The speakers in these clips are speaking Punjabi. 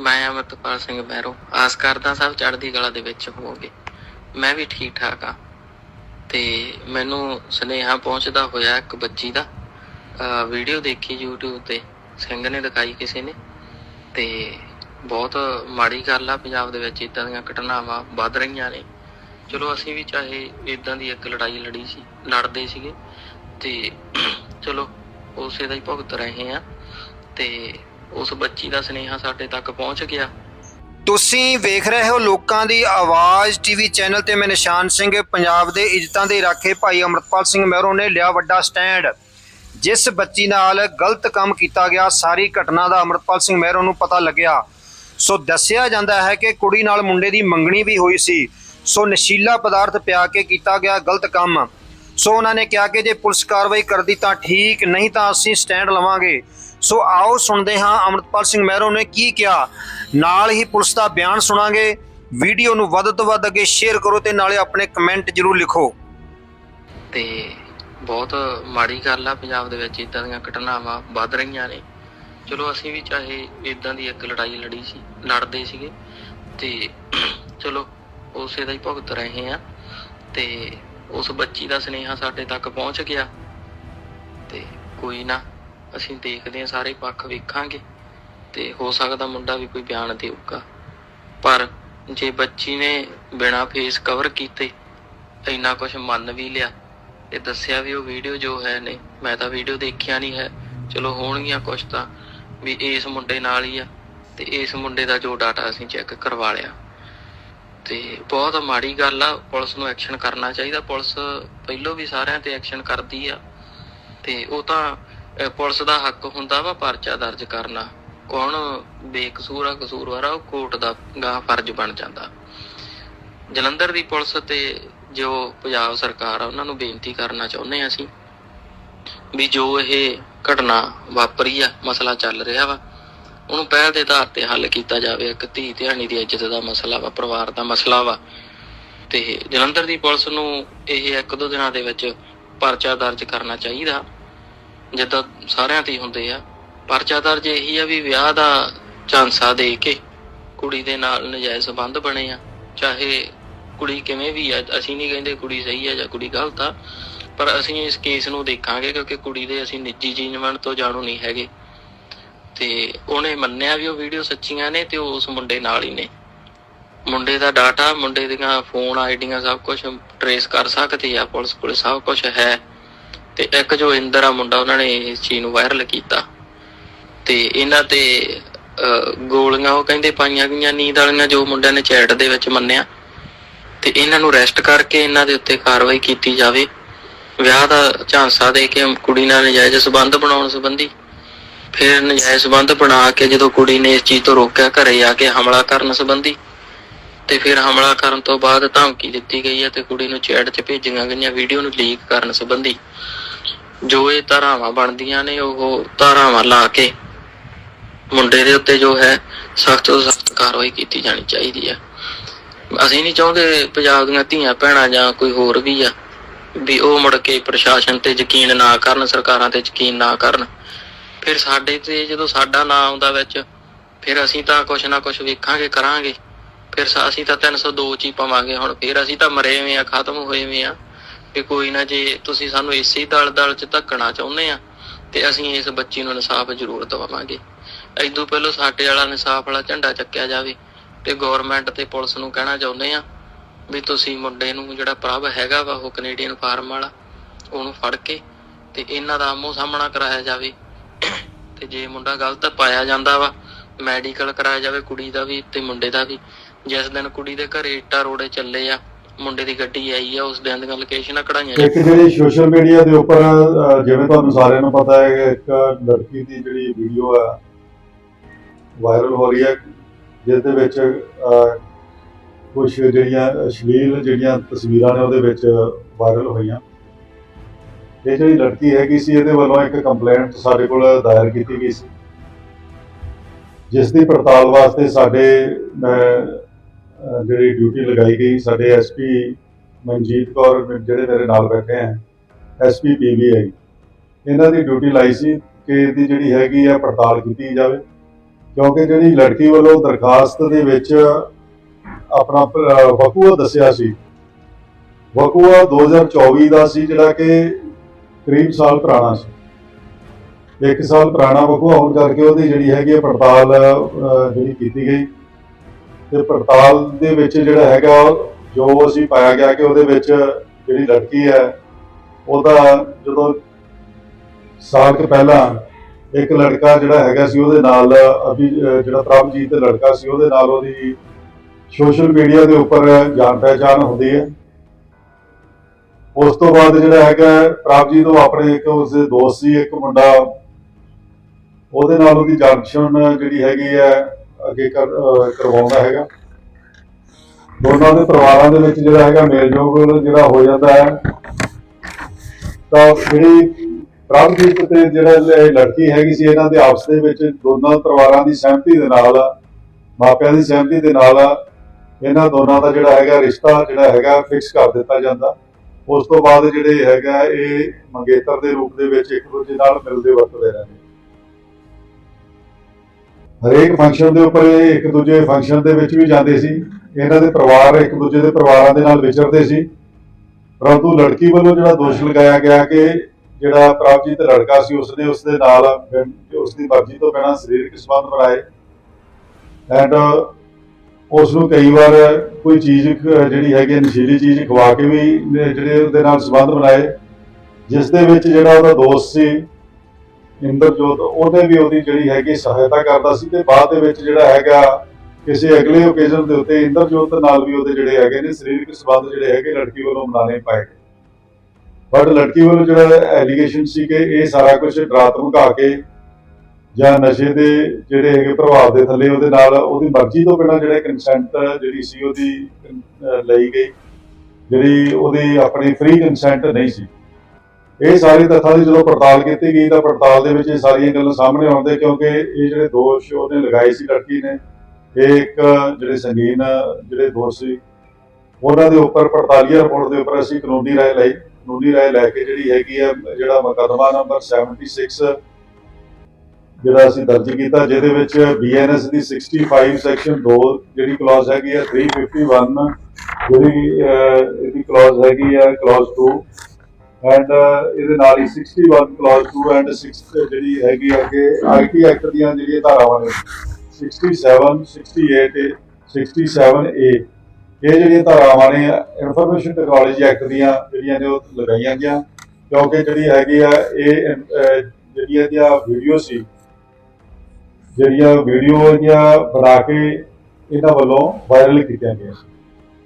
ਮੈਂ ਅਮਰਤਪਾਲ ਸਿੰਘ ਬੈਰੋ ਆਸ ਕਰਦਾ ਸਭ ਚੜ੍ਹਦੀ ਕਲਾ ਦੇ ਵਿੱਚ ਹੋਵੋਗੇ। ਮੈਂ ਵੀ ਠੀਕ ਠਾਕ ਆ। ਤੇ ਮੈਨੂੰ ਸੁਨੇਹਾ ਪਹੁੰਚਦਾ ਹੋਇਆ ਇੱਕ ਬੱਚੀ ਦਾ। ਵੀਡੀਓ ਦੇਖੀ YouTube ਤੇ, ਸਿੰਘ ਨੇ ਦਿਖਾਈ ਕਿਸੇ ਨੇ। ਤੇ ਬਹੁਤ ਮਾੜੀ ਗੱਲ ਆ, ਪੰਜਾਬ ਦੇ ਵਿੱਚ ਇਦਾਂ ਦੀਆਂ ਘਟਨਾਵਾਂ ਵੱਧ ਰਹੀਆਂ ਨੇ। ਚਲੋ ਅਸੀਂ ਵੀ ਚਾਹੇ ਇਦਾਂ ਦੀ ਇੱਕ ਲੜਾਈ ਲੜੀ ਸੀ, ਲੜਦੇ ਸੀਗੇ। ਤੇ ਚਲੋ, ਉਸੇ ਦਾ ਹੀ ਭੁਗਤ ਰਹੇ ਆ ਤੇ ਉਸ ਬੱਚੀ ਦਾ ਸੁਨੇਹਾ ਸਾਡੇ ਤੱਕ ਪਹੁੰਚ ਗਿਆ। ਤੁਸੀਂ ਵੇਖ ਰਹੇ ਹੋ ਲੋਕਾਂ ਦੀ ਆਵਾਜ਼ ਟੀਵੀ ਚੈਨਲ ਤੇ ਮੈਂ ਨਿਸ਼ਾਨ ਸਿੰਘ, ਪੰਜਾਬ ਦੇ ਇੱਜ਼ਤਾਂ ਦੇ ਰਾਖੇ ਭਾਈ ਅਮਰਤਪਾਲ ਸਿੰਘ ਮਹਿਰੋ ਨੇ ਲਿਆ ਵੱਡਾ ਸਟੈਂਡ। ਜਿਸ ਬੱਚੀ ਨਾਲ ਗਲਤ ਕੰਮ ਕੀਤਾ ਗਿਆ, ਸਾਰੀ ਘਟਨਾ ਦਾ ਅਮਰਤਪਾਲ ਸਿੰਘ ਮਹਿਰੋ ਨੂੰ ਪਤਾ ਲੱਗਿਆ। ਸੋ ਦੱਸਿਆ ਜਾਂਦਾ ਹੈ ਕਿ ਕੁੜੀ ਨਾਲ ਮੁੰਡੇ ਦੀ ਮੰਗਣੀ ਵੀ ਹੋਈ ਸੀ। ਸੋ ਨਸ਼ੀਲਾ ਪਦਾਰਥ ਪਿਆ ਕੇ ਕੀਤਾ ਗਿਆ ਗਲਤ ਕੰਮ। ਸੋ ਉਹਨਾਂ ਨੇ ਕਿਹਾ ਕਿ ਜੇ ਪੁਲਿਸ ਕਾਰਵਾਈ ਕਰਦੀ ਤਾਂ ਠੀਕ, ਨਹੀਂ ਤਾਂ ਅਸੀਂ ਸਟੈਂਡ ਲਵਾਂਗੇ। ਸੋ ਆਓ ਸੁਣਦੇ ਹਾਂ ਅਮਰਤਪਾਲ ਸਿੰਘ ਮਹਿਰੋ ਨੇ ਕੀ ਕਿਹਾ। ਨਾਲ ਹੀ ਪੁਲਿਸ ਦਾ ਬਿਆਨ ਸੁਣਾਂਗੇ। ਵੀਡੀਓ ਨੂੰ ਵੱਧ ਤੋਂ ਵੱਧ ਅੱਗੇ ਸ਼ੇਅਰ ਕਰੋ ਤੇ ਨਾਲੇ ਆਪਣੇ ਕਮੈਂਟ ਜ਼ਰੂਰ ਲਿਖੋ। ਤੇ ਬਹੁਤ ਮਾੜੀ ਗੱਲ ਆ, ਪੰਜਾਬ ਦੇ ਵਿੱਚ ਇਦਾਂ ਦੀਆਂ ਘਟਨਾਵਾਂ ਵੱਧ ਰਹੀਆਂ ਨੇ। ਚਲੋ ਅਸੀਂ ਵੀ ਚਾਹੇ ਇਦਾਂ ਦੀ ਇੱਕ ਲੜਾਈ ਲੜੀ ਸੀ, ਲੜਦੇ ਸੀਗੇ। ਤੇ ਚਲੋ ਉਸੇ ਦਾ ਹੀ ਭੁਗਤ ਰਹੇ ਆ ਤੇ ਉਸ ਬੱਚੀ ਦਾ ਸੁਨੇਹਾ ਸਾਡੇ ਤੱਕ ਪਹੁੰਚ ਗਿਆ। ਤੇ ਕੋਈ ਨਾ ਅਸੀਂ ਦੇਖਦੇ ਹਾਂ, ਸਾਰੇ ਪੱਖ ਵੇਖਾਂਗੇ ਤੇ ਹੋ ਸਕਦਾ ਮੁੰਡਾ ਵੀ ਕੋਈ ਬਿਆਨ ਦੇਊਗਾ। ਪਰ ਜੇ ਬੱਚੀ ਨੇ ਬਿਨਾ ਫੇਸ ਕਵਰ ਕੀਤੇ ਇੰਨਾ ਕੁਝ ਮੰਨ ਵੀ ਲਿਆ ਤੇ ਦੱਸਿਆ ਵੀ ਉਹ ਵੀਡੀਓ ਜੋ ਹੈ ਨੇ, ਮੈਂ ਤਾਂ ਵੀਡੀਓ ਦੇਖਿਆ ਨਹੀਂ ਹੈ। ਚਲੋ ਹੋਣਗੀਆਂ ਕੁਝ ਤਾਂ ਵੀ ਇਸ ਮੁੰਡੇ ਨਾਲ ਹੀ ਆ ਤੇ ਇਸ ਮੁੰਡੇ ਦਾ ਜੋ ਡਾਟਾ ਅਸੀਂ ਚੈੱਕ ਕਰਵਾ ਲਿਆ। ਤੇ ਬਹੁਤ ਮਾੜੀ ਗੱਲ ਆ, ਪੁਲਿਸ ਨੂੰ ਐਕਸ਼ਨ ਕਰਨਾ ਚਾਹੀਦਾ। ਪੁਲਿਸ ਪਹਿਲੋਂ ਵੀ ਸਾਰਿਆਂ ਤੇ ਐਕਸ਼ਨ ਕਰਦੀ ਆ ਤੇ ਉਹ ਤਾਂ ਪੁਲਿਸ ਦਾ ਹੱਕ ਹੁੰਦਾ ਵਾ ਪਰਚਾ ਦਰਜ ਕਰਨਾ। ਕੌਣ ਬੇਕਸੂਰ ਆ, ਕਸੂਰਵਾਰ ਆ, ਉਹ ਕੋਰਟ ਦਾ ਗਾ ਫਰਜ਼ ਬਣ ਜਾਂਦਾ। ਜਲੰਧਰ ਦੀ ਪੁਲਿਸ ਤੇ ਜੋ ਪੰਜਾਬ ਸਰਕਾਰ ਆ, ਉਹਨਾਂ ਨੂੰ ਬੇਨਤੀ ਕਰਨਾ ਚਾਹੁੰਦੇ ਆ ਅਸੀਂ ਵੀ ਜੋ ਇਹ ਘਟਨਾ ਵਾਪਰੀ ਆ, ਮਸਲਾ ਚੱਲ ਰਿਹਾ ਵਾ, ਉਹਨੂੰ ਪਹਿਲ ਦੇ ਆਧਾਰ ਤੇ ਹੱਲ ਕੀਤਾ ਜਾਵੇ। ਇੱਕ ਧੀ ਧਿਆਣੀ ਦੀ ਇੱਜ਼ਤ ਦਾ ਮਸਲਾ ਵਾ, ਪਰਿਵਾਰ ਦਾ ਮਸਲਾ ਵਾ। ਤੇ ਜਲੰਧਰ ਦੀ ਪੁਲਿਸ ਨੂੰ ਇਹ ਇੱਕ ਦੋ ਦਿਨਾਂ ਦੇ ਵਿੱਚ ਪਰਚਾ ਦਰਜ ਕਰਨਾ ਚਾਹੀਦਾ। ਜਿੱਦਾਂ ਸਾਰਿਆਂ ਤੇ ਹੁੰਦੇ ਆ। ਪਰਚਾ ਦਰਜ ਇਹੀ ਆ ਵੀ ਵਿਆਹ ਦਾ ਝਾਂਸਾ ਦੇ ਕੇ ਕੁੜੀ ਦੇ ਨਾਲ ਨਜਾਇਜ਼ ਸੰਬੰਧ ਬਣੇ ਆ। ਚਾਹੇ ਕੁੜੀ ਕਿਵੇਂ ਵੀ ਆ, ਅਸੀਂ ਨਹੀਂ ਕਹਿੰਦੇ ਕੁੜੀ ਸਹੀ ਆ ਜਾਂ ਕੁੜੀ ਗਲਤ ਆ, ਪਰ ਅਸੀਂ ਇਸ ਕੇਸ ਨੂੰ ਦੇਖਾਂਗੇ ਕਿਉਂਕਿ ਕੁੜੀ ਦੇ ਅਸੀਂ ਨਿੱਜੀ ਜੀਵਨ ਤੋਂ ਜਾਣੂ ਨਹੀਂ ਹੈਗੇ। ਤੇ ਉਹਨੇ ਮੰਨਿਆ ਵੀ ਉਹ ਵੀਡੀਓ ਸੱਚੀਆਂ ਨੇ ਤੇ ਉਹ ਉਸ ਮੁੰਡੇ ਨਾਲ ਹੀ ਨੇ। ਮੁੰਡੇ ਦਾ ਡਾਟਾ ਮੁੰਡੇ ਦੀਆਂ ਫੋਨ ਆਈਡੀਆਂ ਸਭ ਕੁਝ ਟਰੇਸ ਕਰ ਸਕਦੇ ਆ। ਪੁਲਿਸ ਕੋਲ ਸਭ ਕੁਝ ਹੈ। ਤੇ ਇੱਕ ਜੋ ਇੰਦਰ ਆ ਮੁੰਡਾ, ਉਹਨਾਂ ਨੇ ਇਸ ਚੀਜ਼ ਨੂੰ ਵਾਇਰਲ ਕੀਤਾ। ਤੇ ਇਹਨਾਂ ਤੇ ਗੋਲੀਆਂ, ਉਹ ਕਹਿੰਦੇ ਪਾਈਆਂ ਗਈਆਂ, ਨੀਂਦ ਵਾਲੀਆਂ ਜੋ ਮੁੰਡਿਆਂ ਨੇ ਚੈਟ ਦੇ ਵਿੱਚ ਮੰਨਿਆ। ਤੇ ਇਹਨਾਂ ਨੂੰ ਅਰੈਸਟ ਕਰਕੇ ਇਹਨਾਂ ਦੇ ਉੱਤੇ ਕਾਰਵਾਈ ਕੀਤੀ ਜਾਵੇ। ਵਿਆਹ ਦਾ ਝਾਂਸਾ ਦੇ ਕੇ ਕੁੜੀ ਨਾਲ ਨਜਾਇਜ਼ ਸਬੰਧ ਬਣਾਉਣ ਸੰਬੰਧੀ, ਫਿਰ ਨਜਾਇਜ਼ ਸਬੰਧ ਬਣਾ ਕੇ ਜਦੋਂ ਕੁੜੀ ਨੇ ਇਸ ਚੀਜ਼ ਤੋਂ ਰੋਕਿਆ, ਘਰੇ ਆ ਕੇ ਹਮਲਾ ਕਰਨ ਸੰਬੰਧੀ, ਤੇ ਫਿਰ ਹਮਲਾ ਕਰਨ ਤੋਂ ਬਾਅਦ ਧਮਕੀ ਦਿੱਤੀ ਗਈ ਹੈ ਤੇ ਕੁੜੀ ਨੂੰ ਚੈਟ 'ਚ ਭੇਜੀਆਂ ਗਈਆਂ ਵੀਡੀਓ ਨੂੰ ਲੀਕ ਕਰਨ ਸੰਬੰਧੀ। ਜੋ ਇਹ ਧਾਰਾਵਾਂ ਬਣਦੀਆਂ ਨੇ, ਉਹ ਧਾਰਾਵਾਂ ਲਾ ਕੇ ਮੁੰਡੇ ਦੇ ਉੱਤੇ ਜੋ ਹੈ, ਸਖਤ ਤੋਂ ਸਖਤ ਕਾਰਵਾਈ ਕੀਤੀ ਜਾਣੀ ਚਾਹੀਦੀ ਹੈ ਅਸੀਂ ਨਹੀਂ ਚਾਹੁੰਦੇ ਪੰਜਾਬ ਦੀਆਂ ਧੀਆਂ ਭੈਣਾਂ ਜਾਂ ਕੋਈ ਹੋਰ ਵੀ ਆ, ਵੀ ਉਹ ਮੁੜ ਕੇ ਪ੍ਰਸ਼ਾਸਨ ਤੇ ਯਕੀਨ ਨਾ ਕਰਨ, ਸਰਕਾਰਾਂ ਤੇ ਯਕੀਨ ਨਾ ਕਰਨ। ਫਿਰ ਸਾਡੇ ਤੇ ਜਦੋਂ ਸਾਡਾ ਨਾਂ ਆਉਂਦਾ ਵਿੱਚ, ਫਿਰ ਅਸੀਂ ਤਾਂ ਕੁਛ ਨਾ ਕੁਛ ਵੇਖਾਂਗੇ, ਕਰਾਂਗੇ। ਫਿਰ ਅਸੀਂ ਤਾਂ 302 ਚ ਹੀ ਪਾਵਾਂਗੇ ਹੁਣ, ਫਿਰ ਅਸੀਂ ਤਾਂ ਮਰੇ ਹੋਏ ਆ, ਖਤਮ ਹੋਏ ਹੋਏ ਆ। ਕਿ ਕੋਈ ਨਾ ਜੇ ਤੁਸੀਂ ਸਾਨੂੰ ਇਸੇ ਹੀ ਦਲ ਦਲ ਚ ਧੱਕਣਾ ਚਾਹੁੰਦੇ ਆ, ਤੇ ਅਸੀਂ ਇਸ ਬੱਚੀ ਨੂੰ ਇਨਸਾਫ ਜ਼ਰੂਰ ਦਵਾਵਾਂਗੇ। ਐਦੋਂ ਪਹਿਲਾਂ ਸਾਡੇ ਵਾਲਾ ਇਨਸਾਫ ਵਾਲਾ ਝੰਡਾ ਚੱਕਿਆ ਜਾਵੇ, ਤੇ ਗਵਰਨਮੈਂਟ ਤੇ ਪੁਲਿਸ ਨੂੰ ਕਹਿਣਾ ਚਾਹੁੰਦੇ ਆ ਵੀ ਤੁਸੀਂ ਮੁੰਡੇ ਨੂੰ ਜਿਹੜਾ ਪ੍ਰਭ ਹੈਗਾ ਵਾ, ਉਹ ਕੈਨੇਡੀਅਨ ਫਾਰਮ ਵਾਲਾ, ਉਹਨੂੰ ਫੜ ਕੇ ਤੇ ਇਹਨਾਂ ਦਾ ਆਮੋ ਸਾਹਮਣਾ ਕਰਾਇਆ ਜਾਵੇ। ਤੇ ਜੇ ਮੁੰਡਾ ਗਲਤ ਪਾਇਆ ਜਾਂਦਾ ਵਾ ਮੈਡੀਕਲ ਕਰਾਇਆ ਜਾਵੇ ਕੁੜੀ ਦਾ ਵੀ ਤੇ ਮੁੰਡੇ ਦਾ ਵੀ, ਜਿਸ ਦਿਨ ਕੁੜੀ ਦੇ ਘਰੇ ਇੱਟਾਂ ਰੋੜੇ ਚੱਲੇ ਆ ਮੁੰਡੇ ਦੀ ਗੱਡੀ ਆਈ ਆ ਉਸ ਦਿਨ ਦੀਆਂ ਲੋਕੇਸ਼ਨਾਂ ਕਢਾਈਆਂ ਇੱਕ ਜਿਹੜੀ ਸੋਸ਼ਲ ਮੀਡੀਆ ਦੇ ਉੱਪਰ ਜਿਵੇਂ ਤੁਹਾਨੂੰ ਸਾਰਿਆਂ ਨੂੰ ਪਤਾ ਹੈ ਕਿ ਇੱਕ ਲੜਕੀ ਦੀ ਜਿਹੜੀ ਵੀਡੀਓ ਹੈ ਵਾਇਰਲ ਹੋ ਰਹੀ ਹੈ ਜਿਸ ਦੇ ਵਿੱਚ ਕੁਝ ਜਿਹੜੀਆਂ ਅਸ਼ਲੀਲ ਜਿਹੜੀਆਂ ਤਸਵੀਰਾਂ ਨੇ ਉਹਦੇ ਵਿੱਚ ਵਾਇਰਲ ਹੋਈਆਂ। ਇਹ ਜਿਹੜੀ ਲੜਕੀ ਹੈਗੀ ਸੀ ਇਹਦੇ ਵੱਲੋਂ ਇੱਕ ਕੰਪਲੇਂਟ ਸਾਡੇ ਕੋਲ ਦਾਇਰ ਕੀਤੀ ਗਈ ਸੀ। ਜਿਸ ਦੀ ਪੜਤਾਲ ਵਾਸਤੇ ਸਾਡੇ ਅਹ, ਜਿਹੜੀ ਡਿਊਟੀ ਲਗਾਈ ਗਈ, ਸਾਡੇ ਐਸਪੀ ਮਨਜੀਤ ਕੌਰ ਜਿਹੜੇ ਮੇਰੇ ਨਾਲ ਬੈਠੇ ਆ ਐਸਪੀ ਪੀਵੀਆਈ ਇਹਨਾਂ ਦੀ ਡਿਊਟੀ ਲਾਈ ਸੀ ਕਿ ਇਹਦੀ ਜਿਹੜੀ ਹੈਗੀ ਆ ਪੜਤਾਲ ਕੀਤੀ ਜਾਵੇ, ਕਿਉਂਕਿ ਜਿਹੜੀ ਲੜਕੀ ਵੱਲੋਂ ਦਰਖਾਸਤ ਦੇ ਵਿੱਚ ਆਪਣਾ ਵਕੂਆ ਦੱਸਿਆ ਸੀ, ਵਕੂਆ 2024 ਦਾ ਸੀ ਜਿਹੜਾ ਕਿ ਕਰੀਬ ਸਾਲ ਪੁਰਾਣਾ ਸੀ। ਇੱਕ ਸਾਲ ਪੁਰਾਣਾ ਵਕੂਆ ਹੋਣ ਕਰਕੇ ਉਹਦੀ ਜਿਹੜੀ ਹੈਗੀ ਹੈ ਪੜਤਾਲ ਜਿਹੜੀ ਕੀਤੀ ਗਈ। ਤੇ ਪੜਤਾਲ ਦੇ ਵਿੱਚ ਜਿਹੜਾ ਹੈਗਾ, ਜੋ ਅਸੀਂ ਪਾਇਆ ਗਿਆ ਕਿ ਉਹਦੇ ਵਿੱਚ ਜਿਹੜੀ ਲੜਕੀ ਹੈ, ਉਹਦਾ ਜਦੋਂ ਸਾਲ ਕੁ ਪਹਿਲਾਂ ਇੱਕ ਲੜਕਾ ਜਿਹੜਾ ਹੈਗਾ ਸੀ, ਉਹਦੇ ਨਾਲ ਅਭੀ, ਜਿਹੜਾ ਪ੍ਰਭਜੀਤ ਲੜਕਾ ਸੀ, ਉਹਦੇ ਨਾਲ ਉਹਦੀ ਸੋਸ਼ਲ ਮੀਡੀਆ ਦੇ ਉੱਪਰ ਜਾਣ ਪਹਿਚਾਣ ਹੁੰਦੀ ਹੈ। ਉਸ ਤੋਂ ਬਾਅਦ ਜਿਹੜਾ ਹੈਗਾ, ਪ੍ਰਭਜੀਤ ਉਹ ਆਪਣੇ ਇੱਕ ਉਸਦੇ ਦੋਸਤ ਸੀ, ਇੱਕ ਮੁੰਡਾ। ਉਹਦੇ ਨਾਲ ਉਹਦੀ ਜਾਣਛਣ ਜਿਹੜੀ ਹੈਗੀ ਹੈ ਅੱਗੇ ਕਰਵਾਉਂਦਾ ਹੈਗਾ। ਦੋਨਾਂ ਦੇ ਪਰਿਵਾਰਾਂ ਦੇ ਵਿੱਚ ਜਿਹੜਾ ਹੈਗਾ ਮੇਲਜੋਲ ਜਿਹੜਾ ਹੋ ਜਾਂਦਾ ਹੈ, ਤਾਂ ਜਿਹੜੀ ਪ੍ਰਭਜੀਤ ਤੇ ਜਿਹੜਾ ਲੜਕੀ ਹੈਗੀ ਸੀ, ਇਹਨਾਂ ਦੇ ਆਪਸ ਦੇ ਵਿੱਚ ਦੋਨਾਂ ਪਰਿਵਾਰਾਂ ਦੀ ਸਹਿਮਤੀ ਦੇ ਨਾਲ, ਮਾਪਿਆਂ ਦੀ ਸਹਿਮਤੀ ਦੇ ਨਾਲ ਇਹਨਾਂ ਦੋਨਾਂ ਦਾ ਜਿਹੜਾ ਹੈਗਾ ਰਿਸ਼ਤਾ ਜਿਹੜਾ ਹੈਗਾ ਫਿਕਸ ਕਰ ਦਿੱਤਾ ਜਾਂਦਾ। ਉਸ ਤੋਂ ਬਾਅਦ ਜਿਹੜੇ ਹੈਗਾ ਇਹ ਮੰਗੇਤਰ ਦੇ ਰੂਪ ਦੇ ਵਿੱਚ ਇੱਕ ਦੂਜੇ ਨਾਲ ਮਿਲਦੇ ਵਰਤਦੇ ਰਹਿੰਦੇ। ਹਰੇਕ ਫੰਕਸ਼ਨ ਦੇ ਉੱਪਰ ਇਹ ਇੱਕ ਦੂਜੇ ਫੰਕਸ਼ਨ ਦੇ ਵਿੱਚ ਵੀ ਜਾਂਦੇ ਸੀ। ਇਹਨਾਂ ਦੇ ਪਰਿਵਾਰ ਇੱਕ ਦੂਜੇ ਦੇ ਪਰਿਵਾਰਾਂ ਦੇ ਨਾਲ ਵਿਚਰਦੇ ਸੀ। ਪਰੰਤੂ ਲੜਕੀ ਵੱਲੋਂ ਜਿਹੜਾ ਦੋਸ਼ ਲਗਾਇਆ ਗਿਆ ਕਿ ਜਿਹੜਾ ਪ੍ਰਭਜੀਤ ਲੜਕਾ ਸੀ, ਉਸਨੇ ਉਸਦੇ ਨਾਲ ਬਿਨ- ਉਸਦੀ ਮਰਜ਼ੀ ਤੋਂ ਬਿਨਾਂ ਸਰੀਰਕ ਸੰਬੰਧ ਬਣਾਏ। ਐਂਡ ਉਸ ਨੂੰ ਕਈ ਵਾਰ ਕੋਈ ਚੀਜ਼ ਜਿਹੜੀ ਹੈਗੀ ਹੈ ਨਸ਼ੀਲੀ ਚੀਜ਼ ਖਵਾ ਕੇ ਵੀ ਜਿਹੜੇ ਉਹਦੇ ਨਾਲ ਸੰਬੰਧ ਬਣਾਏ। ਜਿਸ ਦੇ ਵਿੱਚ ਜਿਹੜਾ ਉਹਦਾ ਦੋਸਤ ਸੀ ਇੰਦਰਜੋਤ ਉਹਨੇ ਵੀ ਉਹਦੀ ਜਿਹੜੀ ਹੈਗੀ ਸਹਾਇਤਾ ਕਰਦਾ ਸੀ ਤੇ ਬਾਅਦ ਦੇ ਵਿੱਚ ਜਿਹੜਾ ਹੈਗਾ ਕਿਸੇ ਅਗਲੇ ਓਕੇਜ਼ਨ ਦੇ ਉੱਤੇ ਇੰਦਰਜੋਤ ਨਾਲ ਵੀ ਉਹਦੇ ਜਿਹੜੇ ਹੈਗੇ ਨੇ ਸਰੀਰਕ ਸੰਬੰਧ ਜਿਹੜੇ ਹੈਗੇ ਲੜਕੀ ਵੱਲੋਂ ਬਣਾਣੇ ਪਏ ਬਟ ਲੜਕੀ ਵੱਲੋਂ ਜਿਹੜਾ ਐਲੀਗੇਸ਼ਨ ਸੀ ਕਿ ਇਹ ਸਾਰਾ ਕੁਝ ਡਰਾ ਧਮਕਾ ਕੇ ਜਾਂ ਨਸ਼ੇ ਦੇ ਜਿਹੜੇ ਹੈਗੇ ਪ੍ਰਭਾਵ ਦੇ ਥੱਲੇ ਉਹਦੇ ਨਾਲ ਉਹਦੀ ਮਰਜ਼ੀ ਤੋਂ ਬਿਨਾਂ ਜਿਹੜੇ ਕੰਸੈਂਟ ਜਿਹੜੀ ਸੀ ਉਹਦੀ ਲਈ ਗਈ। ਜਿਹੜੀ ਉਹਦੀ ਆਪਣੀ ਫ੍ਰੀ ਕੰਸੈਂਟ ਨਹੀਂ ਸੀ। ਇਹ ਸਾਰੇ ਤੱਥਾਂ ਦੀ ਜਦੋਂ ਪੜਤਾਲ ਕੀਤੀ ਗਈ ਤਾਂ ਪੜਤਾਲ ਦੇ ਵਿੱਚ ਇਹ ਸਾਰੀਆਂ ਗੱਲਾਂ ਸਾਹਮਣੇ ਆਉਂਦੇ ਕਿਉਂਕਿ ਇਹ ਜਿਹੜੇ ਦੋਸ਼ ਉਹਨੇ ਲਗਾਏ ਸੀ ਲੜਕੀ ਨੇ, ਇਹ ਇੱਕ ਜਿਹੜੇ ਸੰਗੀਨ, ਜਿਹੜੇ ਦੋਸ਼ ਸੀ, ਉਹਨਾਂ ਦੇ ਉੱਪਰ ਪੜਤਾਲੀਆ ਰਿਪੋਰਟ ਦੇ ਉੱਪਰ ਅਸੀਂ ਕਾਨੂੰਨੀ ਰਾਏ ਲਈ, ਕਾਨੂੰਨੀ ਰਾਏ ਲੈ ਕੇ ਜਿਹੜੀ ਹੈਗੀ ਹੈ ਜਿਹੜਾ ਮੁਕੱਦਮਾ ਨੰਬਰ 76 ਜਿਹੜਾ ਅਸੀਂ ਦਰਜ ਕੀਤਾ, ਜਿਹਦੇ ਵਿੱਚ ਬੀਐਨਐਸ ਦੀ 65 ਸੈਕਸ਼ਨ 2 ਜਿਹੜੀ ਕਲੌਜ਼ ਹੈਗੀ ਹੈ 351 ਜਿਹੜੀ ਇਹਦੀ ਕਲੌਜ਼ ਹੈਗੀ ਹੈ ਕਲੌਜ਼ 2 ਐਂਡ uh, ਇਹਦੇ ਨਾਲ ਹੀ 61 ਕਲੌਜ਼ 2 ਐਂਡ 6 ਜਿਹੜੀ ਹੈਗੀ ਹੈ ਕਿ ਆਈਟੀ ਐਕਟ ਦੀਆਂ ਜਿਹੜੀਆਂ ਧਾਰਾਵਾਂ ਨੇ 67 68 67 ਏ ਇਹ ਜਿਹੜੀਆਂ ਧਾਰਾਵਾਂ ਨੇ ਇਨਫੋਰਮੇਸ਼ਨ ਟੈਕਨੋਲੋਜੀ ਐਕਟ ਦੀਆਂ ਜਿਹੜੀਆਂ ਨੇ ਉਹ ਲਗਾਈਆਂ ਗਈਆਂ ਕਿਉਂਕਿ ਜਿਹੜੀ ਹੈਗੀ ਆ ਇਹ ਅਹ, ਜਿਹੜੀਆਂ ਇਹਦੀਆਂ ਵੀਡੀਓ ਸੀ ਜਿਹੜੀਆਂ ਵੀਡੀਓ ਦੀਆਂ ਬਣਾ ਕੇ ਇਹਨਾਂ ਵੱਲੋਂ ਵਾਇਰਲ ਕੀਤੀਆਂ ਗਈਆਂ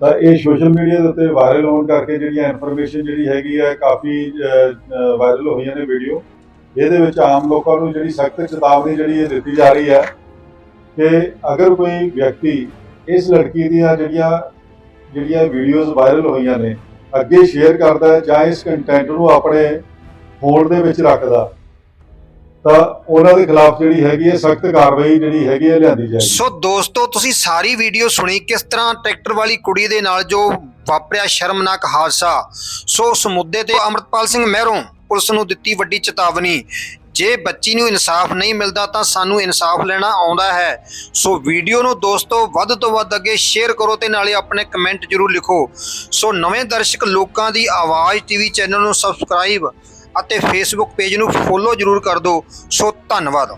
ਤਾਂ ਇਹ ਸੋਸ਼ਲ ਮੀਡੀਆ ਦੇ ਉੱਤੇ ਵਾਇਰਲ ਹੋਣ ਕਰਕੇ ਜਿਹੜੀਆਂ ਇਨਫੋਰਮੇਸ਼ਨ ਜਿਹੜੀ ਹੈਗੀ ਹੈ ਕਾਫੀ ਵਾਇਰਲ ਹੋਈਆਂ ਨੇ ਵੀਡੀਓ ਇਹਦੇ ਵਿੱਚ ਆਮ ਲੋਕਾਂ ਨੂੰ ਜਿਹੜੀ ਸਖਤ ਚੇਤਾਵਨੀ ਜਿਹੜੀ ਇਹ ਦਿੱਤੀ ਜਾ ਰਹੀ ਹੈ ਕਿ ਅਗਰ ਕੋਈ ਵਿਅਕਤੀ ਇਸ ਲੜਕੀ ਦੀਆਂ ਜਿਹੜੀਆਂ ਜਿਹੜੀਆਂ ਵੀਡੀਓਜ਼ ਵਾਇਰਲ ਹੋਈਆਂ ਨੇ, ਅੱਗੇ ਸ਼ੇਅਰ ਕਰਦਾ ਹੈ ਜਾਂ ਇਸ ਕੰਟੈਂਟ ਨੂੰ ਆਪਣੇ ਫੋਨ ਦੇ ਵਿੱਚ ਰੱਖਦਾ ਤਾਂ ਉਹਨਾਂ ਦੇ ਖਿਲਾਫ ਜਿਹੜੀ ਹੈਗੀ ਹੈ ਸਖਤ ਕਾਰਵਾਈ ਜਿਹੜੀ ਹੈਗੀ ਹੈ ਲਿਆਂਦੀ ਜਾਏਗੀ। ਸੋ ਦੋਸਤੋ, ਤੁਸੀਂ ਸਾਰੀ ਵੀਡੀਓ ਸੁਣੀ, ਕਿਸ ਤਰ੍ਹਾਂ ਟਰੈਕਟਰ ਵਾਲੀ ਕੁੜੀ ਦੇ ਨਾਲ ਜੋ ਵਾਪਰਿਆ ਸ਼ਰਮਨਾਕ ਹਾਦਸਾ? ਸੋ ਉਸ ਮੁੱਦੇ ਤੇ ਅਮਰਤਪਾਲ ਸਿੰਘ ਮਹਿਰੋਂ ਪੁਲਿਸ ਨੂੰ ਦਿੱਤੀ ਵੱਡੀ ਚੇਤਾਵਨੀ। ਜੇ ਬੱਚੀ ਨੂੰ ਇਨਸਾਫ ਨਹੀਂ ਮਿਲਦਾ ਤਾਂ ਸਾਨੂੰ ਇਨਸਾਫ ਲੈਣਾ ਆਉਂਦਾ ਹੈ। ਸੋ ਵੀਡੀਓ ਨੂੰ ਦੋਸਤੋ, ਵੱਧ ਤੋਂ ਵੱਧ ਅੱਗੇ ਸ਼ੇਅਰ ਕਰੋ ਤੇ ਨਾਲੇ ਆਪਣੇ ਕਮੈਂਟ ਜਰੂਰ ਲਿਖੋ। ਸੋ ਨਵੇਂ ਦਰਸ਼ਕ ਲੋਕਾਂ ਦੀ ਆਵਾਜ਼ ਟੀਵੀ ਚੈਨਲ ਨੂੰ ਸਬਸਕ੍ਰਾਈਬ ਅਤੇ ਫੇਸਬੁੱਕ ਪੇਜ ਨੂੰ ਫੋਲੋ ਜਰੂਰ ਕਰ ਦਿਓ। ਸੋ ਧੰਨਵਾਦ।